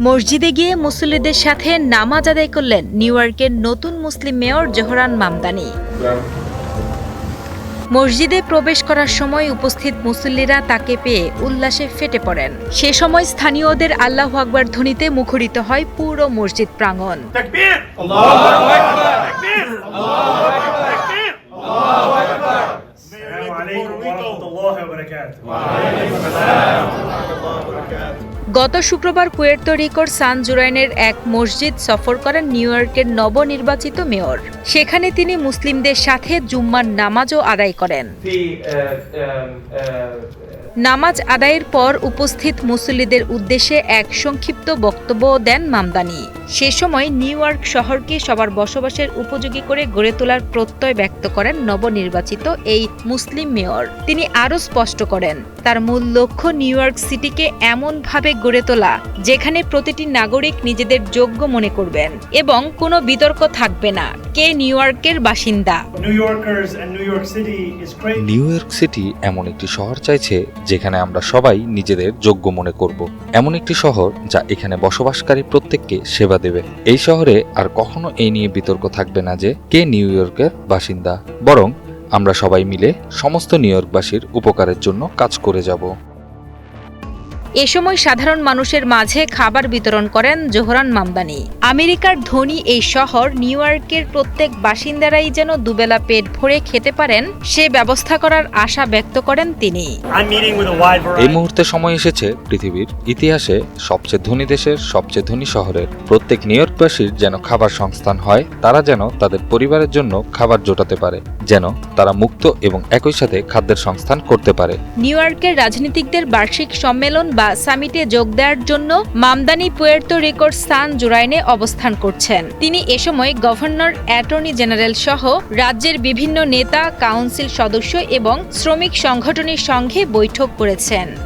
মসজিদে গিয়ে মুসল্লিদের সাথে নামাজ আদায় করলেন নিউ ইয়র্কের নতুন মুসলিম মেয়র জোহরান মামদানি মসজিদে প্রবেশ করার সময় উপস্থিত মুসল্লিরা তাকে পেয়ে উল্লাসে ফেটে পড়েন সে সময় স্থানীয়দের আল্লাহ আকবর ধ্বনিতে মুখরিত হয় পুরো মসজিদ প্রাঙ্গণ تكبير الله اكبر تكبير الله اكبر تكبير الله اكبر السلام عليكم ورحمه الله وبركاته গত শুক্রবার পুয়ের্তো রিকোর সান জুরাইনের এক মসজিদ সফর করেন নিউ ইয়র্কের নবনির্বাচিত মেয়র। সেখানে তিনি মুসলিমদের সাথে জুম্মার নামাজও আদায় করেন। uh, um, uh, নামাজ আদায়ের পর উপস্থিত মুসল্লিদের উদ্দেশ্যে এক সংক্ষিপ্ত বক্তব্য দেন মামদানি। সে সময় নিউ ইয়র্ক শহরকে সবার বসবাসের উপযোগী করে গড়ে তোলার প্রত্যয় ব্যক্ত করেন নবনির্বাচিত এই মুসলিম মেয়র। তিনি আরও স্পষ্ট করেন তার মূল লক্ষ্য নিউ ইয়র্ক সিটিকে এমনভাবে গড়ে তোলা যেখানে প্রতিটি নাগরিক নিজেদের যোগ্য মনে করবেন এবং কোনো বিতর্ক থাকবে না। কে নিউ ইয়র্কের বাসিন্দা. নিউ ইয়র্ক সিটি এমন একটি শহর চাইছে যেখানে আমরা সবাই নিজেদের যোগ্য মনে করব। এমন একটি শহর যা এখানে বসবাসকারী প্রত্যেককে সেবা দেবে। এই শহরে আর কখনো এই নিয়ে বিতর্ক থাকবে না যে কে নিউ ইয়র্কের বাসিন্দা। বরং আমরা সবাই মিলে সমস্ত নিউ ইয়র্কবাসীর উপকারের জন্য কাজ করে যাব। এ সময় সাধারণ মানুষের মাঝে খাবার বিতরণ করেন জোহরান মামদানি। আমেরিকার ধনী এই শহর নিউ ইয়র্কের প্রত্যেক বাসিন্দারাই যেন দুবেলা পেট ভরে খেতে পারেন সে ব্যবস্থা করার আশা ব্যক্ত করেন তিনি। এই মুহূর্তে সময় এসেছে পৃথিবীর ইতিহাসে সবচেয়ে ধনী দেশের সবচেয়ে ধনী শহরের। প্রত্যেক নিউ ইয়র্কবাসীর যেন খাবার সংস্থান হয় তারা যেন তাদের পরিবারের জন্য খাবার জোটাতে পারে। যেন তারা মুক্ত এবং একই সাথে খাদ্যের সংস্থান করতে পারে। নিউ ইয়র্কের রাজনীতিকদের বার্ষিক সম্মেলন বা সামিটে যোগ দেওয়ার জন্য মামদানি পুয়ের্তো রিকোর সান জুরাইনে অবস্থান করছেন। তিনি এ সময় গভর্নর, অ্যাটর্নি জেনারেল সহ রাজ্যের বিভিন্ন নেতা, কাউন্সিল সদস্য এবং শ্রমিক সংগঠনের সঙ্গে বৈঠক করেছেন।